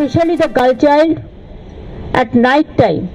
especially the girl child, at night time.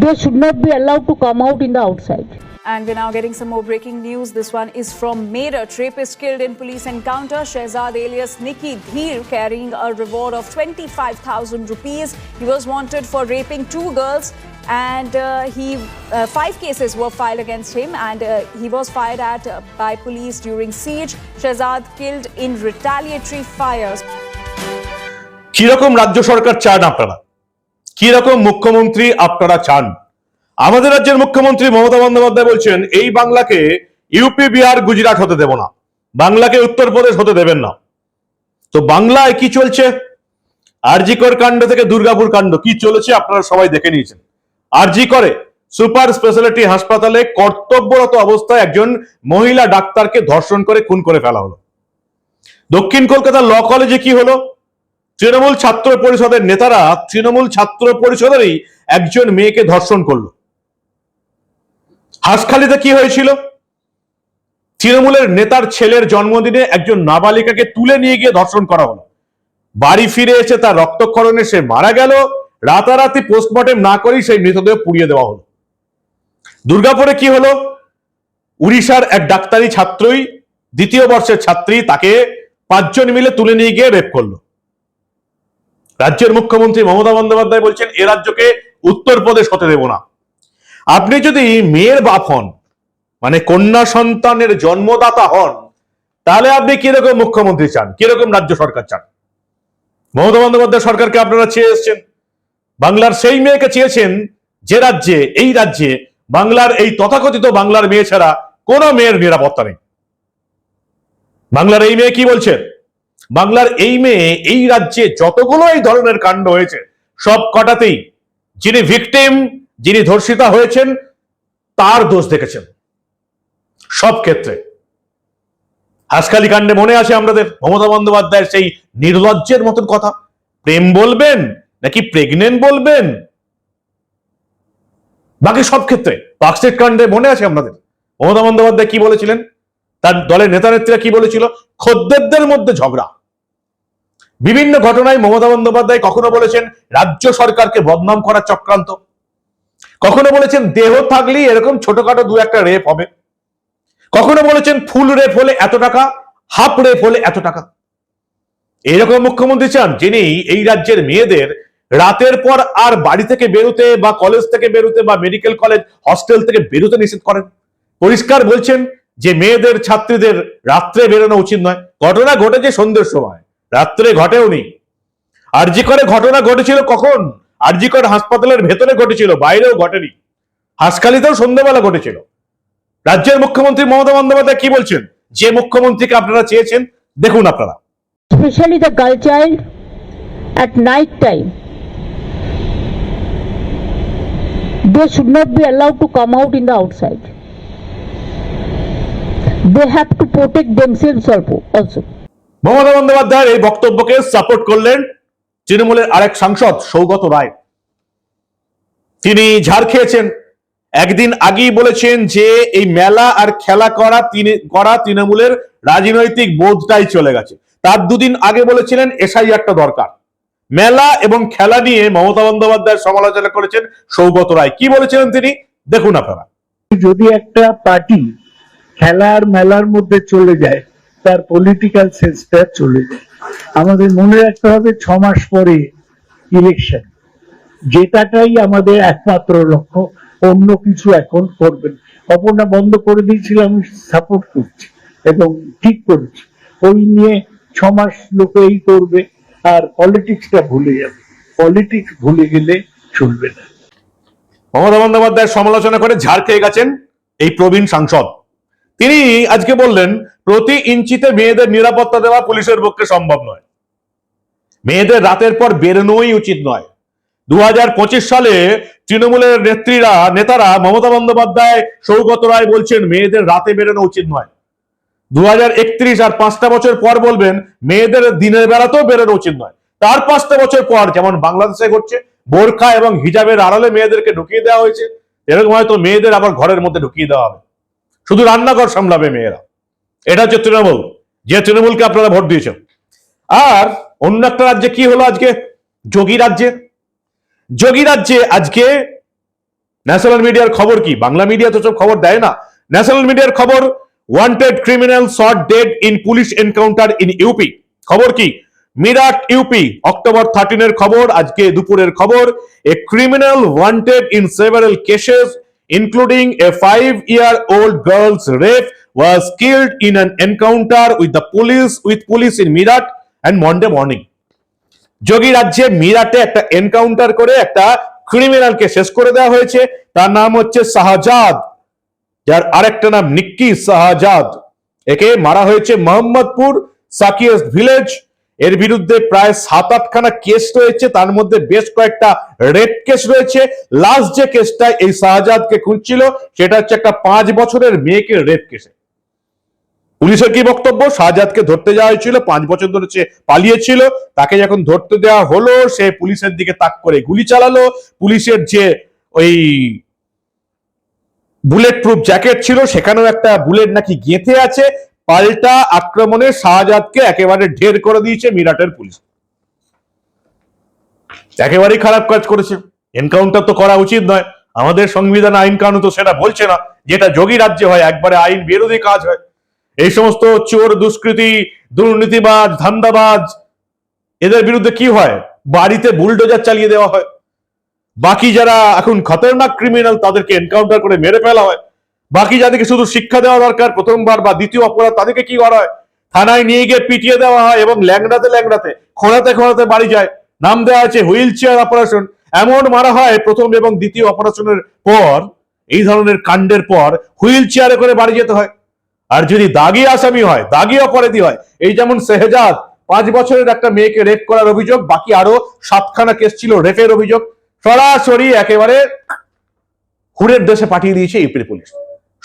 They should not be allowed to come out in the outside. And we're now getting some more breaking news. This one is from Meerut. Rapist killed in police encounter. Shehzad alias Nikki Dheer carrying a reward of 25,000 rupees. He was wanted for raping two girls and uh, he uh, five cases were filed against him. And uh, he was fired at uh, by police during siege. Shehzad killed in retaliatory fires. কীরকম রাজ্য সরকার চান আপনারা? কীরকম মুখ্যমন্ত্রী আপনারা চান? আমাদের রাজ্যের মুখ্যমন্ত্রী মমতা বন্দ্যোপাধ্যায় বলছেন এই বাংলাকে ইউপি বিহার গুজরাট হতে দেব না। বাংলাকে উত্তরপ্রদেশ হতে দেবেন না। তো বাংলায় কি চলছে? আরজিকর কাণ্ড থেকে দুর্গাপুর কাণ্ড কি চলেছে আপনারা সবাই দেখে নিয়েছেন। আরজি করে সুপার স্পেশালিটি হাসপাতালে কর্তব্যরত অবস্থায় একজন মহিলা ডাক্তারকে ধর্ষণ করে, খুন করে ফেলা হলো। দক্ষিণ কলকাতার ল কলেজে কি হলো? তৃণমূল ছাত্র পরিষদের নেতারা তৃণমূল ছাত্র পরিষদেরই একজন মেয়েকে ধর্ষণ করল। হাসখালিতে কি হয়েছিল? তৃণমূলের নেতার ছেলের জন্মদিনে একজন নাবালিকাকে তুলে নিয়ে গিয়ে ধর্ষণ করা হলো। বাড়ি ফিরে এসে তার রক্তক্ষরণে সে মারা গেল। রাতারাতি পোস্টমর্টেম না করেই সেই মৃতদেহ পুড়িয়ে দেওয়া হলো। দুর্গাপুরে কি হলো? উড়িষ্যার এক ডাক্তারি ছাত্রই দ্বিতীয় বর্ষের ছাত্রী তাকে পাঁচজন মিলে তুলে নিয়ে গিয়ে রেপ করল। রাজ্যের মুখ্যমন্ত্রী মমতা বন্দ্যোপাধ্যায় বলছেন, এ রাজ্যকে উত্তরপ্রদেশ হতে দেব না। আপনি যদি মেয়ের বাপ হন মানে কন্যা সন্তানের জন্মদাতা হন, তাহলে আপনি কীরকম মুখ্যমন্ত্রী চান? কীরকম রাজ্য সরকার চান? মমতা বন্দ্যোপাধ্যায় সরকারকে আপনারা চেয়ে এসছেন। বাংলার সেই মেয়েকে চেয়েছেন যে রাজ্যে, এই রাজ্যে বাংলার এই তথাকথিত বাংলার মেয়ে ছাড়া কোনো মেয়ের নিরাপত্তা নেই। বাংলার এই মেয়ে কি বলছেন বাংলার এই মেয়ে এই রাজ্যে যতগুলো এই ধরনের কাণ্ড হয়েছে, সব কটাতেই যিনি ভিকটিম যিনি ধর্ষিতা হয়েছেন, তার দোষ দেখেছেন। সব ক্ষেত্রে। হাসখালি কাণ্ডে মনে আছে আমাদের মমতা বন্দ্যোপাধ্যায়ের সেই নির্লজ্জের মতন কথা। প্রেম বলবেন নাকি প্রেগনেন্ট বলবেন? বাকি সব ক্ষেত্রে পার্কস্টেট কাণ্ডে মনে আছে আপনাদের? মমতা বন্দ্যোপাধ্যায় কি বলেছিলেন? তার দলের নেতা নেত্রীরা কি বলেছিল? খদ্দেরদের মধ্যে ঝগড়া। বিভিন্ন ঘটনায় মমতা বন্দ্যোপাধ্যায় কখনো বলেছেন রাজ্য সরকারকে বদনাম করার চক্রান্ত। কখনো বলেছেন দেহ থাকলেই এরকম ছোটখাটো দু একটা রেপ হবে। কখনো বলেছেন ফুল রেপ হলে এত টাকা, হাফ রেপ হলে এত টাকা। এরকম মুখ্যমন্ত্রী চান যিনি এই রাজ্যের মেয়েদের রাতের পর আর বাড়ি থেকে বেরোতে বা কলেজ থেকে বেরোতে বা মেডিকেল কলেজ হস্টেল থেকে বেরোতে নিষেধ করেন। পরিষ্কার বলছেন যে মেয়েদের ছাত্রীদের রাত্রে বেরোনো উচিত নয়। ঘটনা ঘটেছে সন্ধ্যের সময়। রাত্রে ঘটেওনি আরজি করে ঘটনা ঘটেছিল কখন? আরজি করে হাসপাতালের ভেতরে ঘটেছিল বাইরেও ঘটেনি। হাসখালিতেও সন্ধ্যেবেলা ঘটেছিল। রাজ্যের মুখ্যমন্ত্রী মমতা বন্দ্যোপাধ্যায় কি বলছেন? যে মুখ্যমন্ত্রীকে আপনারা চেয়েছেন দেখুন আপনারা। Especially the girl child, at night time. They should not be allowed to come out in the outside. They have to protect themselves also-. Mamata বন্দ্যোপাধ্যায়ের এই বক্তব্যকে সাপোর্ট করলেন তৃণমূলের আরেক সাংসদ সৌগত রায় তিনি ঝাড় খেয়েছেন একদিন আগেই বলেছেন যে, এই মেলা আর খেলা করা করা তৃণমূলের রাজনৈতিক বোধটাই চলে গেছে তার দুদিন আগে বলেছিলেন এসআইআরটা দরকার মেলা এবং খেলা নিয়ে মমতা বন্দ্যোপাধ্যায়ের সমালোচনা করেছেন সৌগত রায়। কি বলেছিলেন তিনি? দেখুন আপনারা। যদি একটা পার্টি খেলার মেলার মধ্যে চলে যায়, তার পলিটিক্যাল সেন্সটা চলে যায়। আমাদের মনে রাখতে হবে ছ মাস পরে ইলেকশন যেটাটাই আমাদের একমাত্র লক্ষ্য, অন্য কিছু এখন করবেন। অপর্ণা, বন্ধ করে দিয়েছিল আমি সাপোর্ট করছি এবং ঠিক করেছি। ওই নিয়ে ছ মাস লোক এই করবে। আর পলিটিক্সটা ভুলে যাবে। পলিটিক্স ভুলে গেলে চলবে না। মমতা বন্দ্যোপাধ্যায়ের সমালোচনা করে ঝাড় খেয়ে গেছেন এই প্রবীণ সাংসদ। তিনি আজকে বললেন, প্রতি ইঞ্চিতে মেয়েদের নিরাপত্তা দেওয়া পুলিশের পক্ষে সম্ভব নয়। মেয়েদের রাতের পর বেরোনোই উচিত নয়। দু সালে তৃণমূলের নেত্রীরা, নেতারা মমতা বন্দ্যোপাধ্যায়, সৌগত রায় বলছেন, মেয়েদের রাতে বেরোনো উচিত নয়। দু হাজার একত্রিশ আর পাঁচটা বছর পর বলবেন, মেয়েদের দিনের বেলাতেও বেরোনো উচিত নয়। তার পাঁচটা বছর পর যেমন বাংলাদেশে ঘটছে, বোরখা এবং হিজাবের আড়ালে মেয়েদেরকে ঢুকিয়ে দেওয়া হয়েছে, এরকম হয়তো মেয়েদের আবার ঘরের মধ্যে ঢুকিয়ে দেওয়া হবে। শুধু রান্নাঘর সামলাবে মেয়েরা। এটা হচ্ছে তৃণমূল। যে তৃণমূলকে আপনারা ভোট দিয়েছেন। আর অন্য একটা রাজ্যে কি হলো আজকে? যোগী রাজ্যে। যোগী রাজ্যে আজকে ন্যাশনাল মিডিয়ার খবর কি? বাংলা মিডিয়া তো সব খবর দেয় না। ন্যাশনাল মিডিয়ার খবর wanted criminal shot dead in police encounter in UP খবর কি? মিরাট ইউপি অক্টোবর থার্টিনের খবর, আজকে দুপুরের খবর। A criminal wanted in several cases including a five year old girls rape was killed in an encounter with the police with police in Meerut and Monday morning Yogi রাজ্যে মিরাটে একটা encounter করে একটা ক্রিমিনালকে শেষ করে দেওয়া হয়েছে। তার নাম হচ্ছে শাহজাদ। যার আরেকটা নাম নিক্কি শাহজাদ একে মারা হয়েছে মোহাম্মদপুর সাকিয়াস ভিলেজ। এর বিরুদ্ধে প্রায় সাত আটখানা কেস রয়েছে, তার মধ্যে বেশ কয়েকটা রেপ কেস রয়েছে। লাস্ট যে কেসটা এই শাহজাদকে খুঁজছিল, সেটা হচ্ছে একটা পাঁচ বছরের মেয়েকে রেপ কেসে। পুলিশের কি বক্তব্য? শাহজাদকে ধরতে যাওয়া হয়েছিল, পাঁচ বছর ধরে সে পালিয়েছিল। তাকে যখন ধরতে দেওয়া হলো, সে পুলিশের দিকে তাক করে গুলি চালালো। পুলিশের যে ওই বুলেট প্রুফ জ্যাকেট ছিল, সেখানেও একটা বুলেট নাকি গেঁথে আছে। পাল্টা আক্রমণে শাহজাদকে একেবারে ঢের করে দিয়েছে মিরাটের পুলিশ। একেবারেই খারাপ কাজ করেছে। এনকাউন্টার তো করা উচিত নয়। আমাদের সংবিধান আইন কানুন তো সেটা বলছে না। যেটা যোগী রাজ্যে হয়, একবারে আইন বিরোধী কাজ হয়। এই সমস্ত চোর, দুষ্কৃতি, দুর্নীতিবাজ, ধান্দাবাজ, এদের বিরুদ্ধে কি হয়? বাড়িতে বুলডোজার চালিয়ে দেওয়া হয়। বাকি যারা এখন খতরনাক ক্রিমিনাল তাদেরকে এনকাউন্টার করে মেরে ফেলা হয়। বাকি যাদেরকে শুধু শিক্ষা দেওয়া দরকার, প্রথমবার বা দ্বিতীয় অপরাধ, তাদেরকে কি করা হয়? থানায় নিয়ে গিয়ে পিটিয়ে দেওয়া হয় এবং ল্যাংড়াতে ল্যাংড়াতে, খোঁড়াতে খোঁড়াতে বাড়ি যায়। নাম দেওয়া আছে হুইল চেয়ার অপারেশন এমন মারা হয় প্রথম এবং দ্বিতীয় অপারেশনের পর, এই ধরনের কাণ্ডের পর হুইল চেয়ারে করে বাড়ি যেতে হয়। আর যদি দাগি আসামি হয়, দাগি অপরাধী হয়, এই যেমন সেহজাদ পাঁচ বছরের একটা মেয়েকে রেপ করার অভিযোগ, বাকি আরও সাতখানা কেস ছিল রেপের অভিযোগ। সরাসরি একেবারে হুরের দেশে পাঠিয়ে দিয়েছে ইউপির পুলিশ।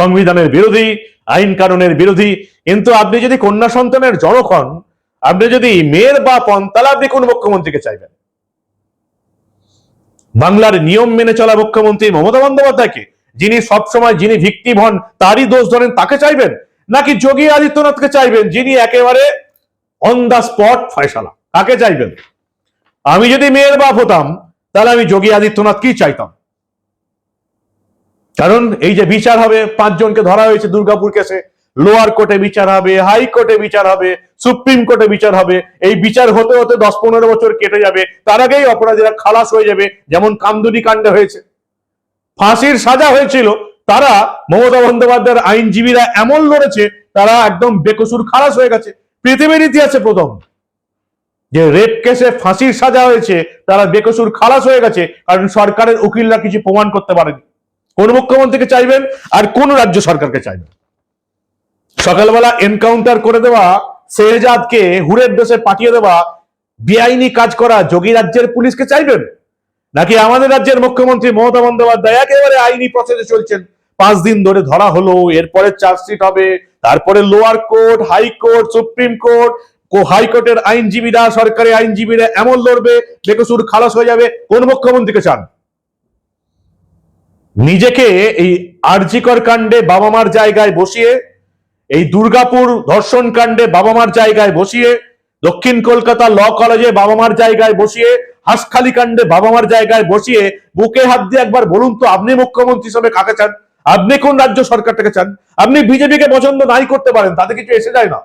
সংবিধানের বিরোধী, আইন কানুনের বিরোধী, কিন্তু আপনি যদি কন্যা সন্তানের জনক হন, আপনি যদি মেয়ের হন, তাহলে আপনি কোন মুখ্যমন্ত্রীকে চাইবেন? বাংলার নিয়ম মেনে চলা মুখ্যমন্ত্রী মমতা বন্দ্যোপাধ্যায়কে যিনি সবসময় যিনি ভিক্টিম হন, তারই দোষ ধরেন, তাকে চাইবেন? নাকি যোগী আদিত্যনাথকে চাইবেন, যিনি একেবারে অন দা স্পট ফয়সালা? কাকে চাইবেন? আমি যদি মেয়ের বাপ হতাম তাহলে আমি যোগী আদিত্যনাথ কি চাইতাম? কারণ এই যে বিচার হবে, পাঁচজনকে ধরা হয়েছে দুর্গাপুর কেসে, লোয়ার কোর্টে বিচার হবে, হাই কোর্টে বিচার হবে, সুপ্রিম কোর্টে বিচার হবে, এই বিচার হতে হতে দশ পনেরো বছর কেটে যাবে, তার আগেই অপরাধীরা খালাস হয়ে যাবে, যেমন কামদুনি কাণ্ডে হয়েছে। ফাঁসির সাজা হয়েছিল, তারা মমতা বন্দ্যোপাধ্যায়ের আইনজীবীরা এমন লড়েছে, তারা একদম বেকসুর খালাস হয়ে গেছে। পৃথিবীর ইতিহাসে প্রথম। যে রেপ কেসে ফাঁসির সাজা হয়েছে, তারা বেকসুর খালাস হয়ে গেছে, কারণ সরকারের উকিলরা কিছু প্রমাণ করতে পারেনি। কোন মুখ্যমন্ত্রীকে চাইবেন আর কোন রাজ্য সরকারকে চাইবেন? সকালবেলা এনকাউন্টার করে দেওয়া শেহজাদকে হুরের দেশে পাঠিয়ে দেওয়া বেআইনি কাজ করা যোগী রাজ্যের পুলিশকে চাইবেন? নাকি আমাদের রাজ্যের মুখ্যমন্ত্রী মমতা বন্দ্যোপাধ্যায় একেবারে আইনি প্রসেসে চলছেন? পাঁচ দিন ধরে ধরা হলো, এরপরে চার্জশিট হবে, তারপরে lower court high court supreme court হাইকোর্টের আইনজীবীরা, সরকারি আইনজীবীরা এমন লড়বে, বেকসুর খালাস হয়ে যাবে। কোন মুখ্যমন্ত্রীকে চান? নিজেকে এই আরজিকর কাণ্ডে বাবা মার জায়গায় বসিয়ে, এই দুর্গাপুর ধর্ষণ কাণ্ডে বাবা মার জায়গায় বসিয়ে, দক্ষিণ কলকাতা ল কলেজে বাবা মার জায়গায় বসিয়ে, হাসখালি কাণ্ডে বাবা মার জায়গায় বসিয়ে, বুকে হাত দিয়ে একবার বলুন তো, আপনি মুখ্যমন্ত্রী হিসেবে কাকে চান? আপনি কোন রাজ্য সরকারটাকে চান? আপনি বিজেপিকে পছন্দ নাই করতে পারেন, তাতে কিছু এসে যায় না।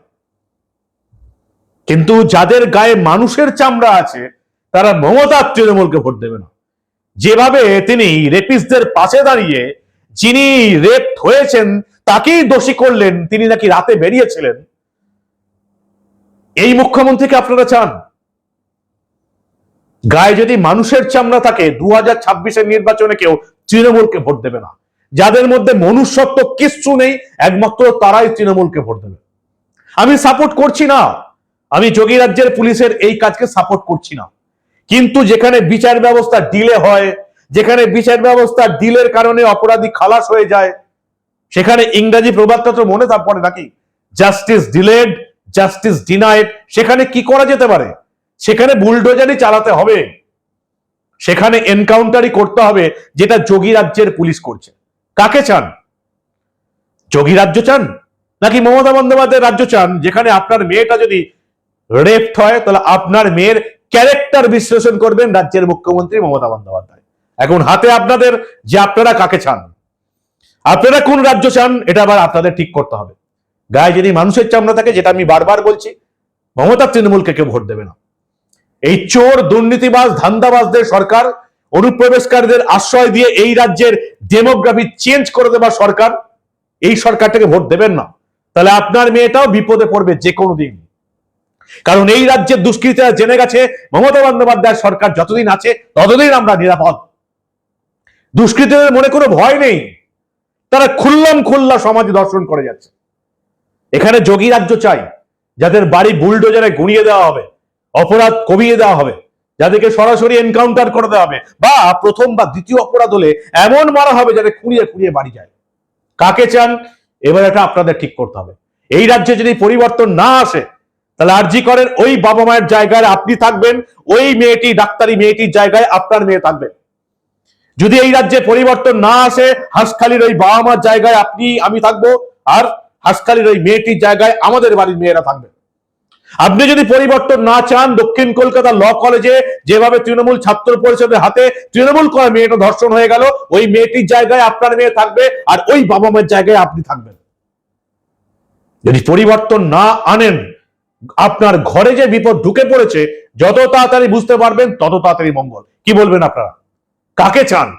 কিন্তু যাদের গায়ে মানুষের চামড়া আছে, তারা মমতার তৃণমূলকে ভোট দেবে না। যেভাবে তিনি রেপিসদের পাশে দাঁড়িয়ে যিনি রেপ হয়েছেন, তাকেই দোষী করলেন, তিনি নাকি রাতে বেরিয়েছিলেন। এই মুখ্যমন্ত্রীকে আপনারা চান? গায়ে যদি মানুষের চামড়া থাকে দু হাজার ছাব্বিশের নির্বাচনে কেউ তৃণমূলকে ভোট দেবে না। যাদের মধ্যে মনুষ্যত্ব কিচ্ছু নেই, একমাত্র তারাই তৃণমূলকে ভোট দেবে। আমি সাপোর্ট করছি না। আমি যোগী রাজ্যের পুলিশের এই কাজকে সাপোর্ট করছি না। কিন্তু যেখানে বিচার ব্যবস্থা ডিলে হয়, যেখানে বিচার ব্যবস্থা ডিলের কারণে অপরাধী খালাস হয়ে যায়, সেখানে ইংরাজি প্রবাদটা তো মনে পড়ে নাকি? জাস্টিস ডিলেড জাস্টিস ডিনাইড সেখানে কি করা যেতে পারে? সেখানে বুলডোজারই চালাতে হবে। সেখানে এনকাউন্টারই করতে হবে, যেটা যোগী রাজ্যের পুলিশ করছে। কাকে চান? যোগী রাজ্য চান? নাকি মমতা বন্দ্যোপাধ্যায় রাজ্য চান? যেখানে আপনার মেয়েটা যদি রেপড হয়, তাহলে আপনার মেয়ের ক্যারেক্টার বিশ্লেষণ করবেন রাজ্যের মুখ্যমন্ত্রী মমতা বন্দ্যোপাধ্যায়। এখন হাতে আপনাদের যে আপনারা কাকে চান? আপনারা কোন রাজ্য চান? এটা আবার আপনাদের ঠিক করতে হবে। গায়ে যদি মানুষের চামড়া থাকে, যেটা আমি বারবার বলছি, মমতা তৃণমূলকে কেউ ভোট দেবে না। এই চোর, দুর্নীতিবাজ, ধান্দাবাজদের সরকার, অনুপ্রবেশকারীদের আশ্রয় দিয়ে এই রাজ্যের ডেমোগ্রাফি চেঞ্জ করে দেবার সরকার, এই সরকারটাকে ভোট দেবেন না। তাহলে আপনার মেয়েটাও বিপদে পড়বে যে কোনো দিন। কারণ এই রাজ্যের দুষ্কৃতীরা জেনে গেছে, মমতা বন্দ্যোপাধ্যায় সরকার যতদিন আছে, ততদিন আমরা নিরাপদ। দুষ্কৃতীদের মনে কোনো ভয় নেই। তারা খুল্লাম খুল্লা সমাজ দর্শন করে যাচ্ছে। এখানে যোগী রাজ্য চাই, যাদের বাড়ি বুলডোজারে গুঁড়িয়ে দেওয়া হবে, অপরাধ কমিয়ে দেওয়া হবে, যাদেরকে সরাসরি এনকাউন্টার করে দেওয়া হবে, বা প্রথম বা দ্বিতীয় অপরাধ হলে এমন মারা হবে যাতে খুঁড়িয়ে খুঁড়িয়ে বাড়ি যায়। কাকে চান? এবার এটা আপনাদের ঠিক করতে হবে। এই রাজ্যে যদি পরিবর্তন না আসে তাহলে আরজি করেন, ওই বাবা মায়ের জায়গায় আপনি থাকবেন, ওই মেয়েটি, ডাক্তারি মেয়েটির জায়গায় আপনার মেয়ে থাকবে। যদি এই রাজ্যে পরিবর্তন না আসে, হাঁসখালির ওই বাবা মার জায়গায় আপনি, আমি থাকব, আর হাঁসখালির ওই মেয়েটির জায়গায় আমাদের বাড়ির মেয়েরা থাকবে। আপনি যদি পরিবর্তন না চান, দক্ষিণ কলকাতা ল কলেজে যেভাবে তৃণমূল ছাত্র পরিষদের হাতে তৃণমূল করা মেয়েটা ধর্ষণ হয়ে গেল, ওই মেয়েটির জায়গায় আপনার মেয়ে থাকবে, আর ওই বাবা মায়ের জায়গায় আপনি থাকবেন। যদি পরিবর্তন না আনেন আপনার ঘরে যে বিপদ ঢুকে পড়েছে, যত তাড়াতাড়ি বুঝতে পারবেন, তত তাড়াতাড়ি মঙ্গল। কি বলবেন আপনারা? কাকে চান?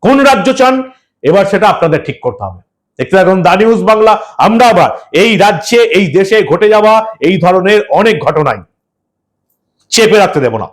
কোন রাজ্য চান? এবার সেটা আপনাদের ঠিক করতে হবে। দেখতে থাকুন দা নিউজ বাংলা, আমরা আবার এই রাজ্যে, এই দেশে ঘটে যাওয়া এই ধরনের অনেক ঘটনাই চেপে রাখতে দেব না।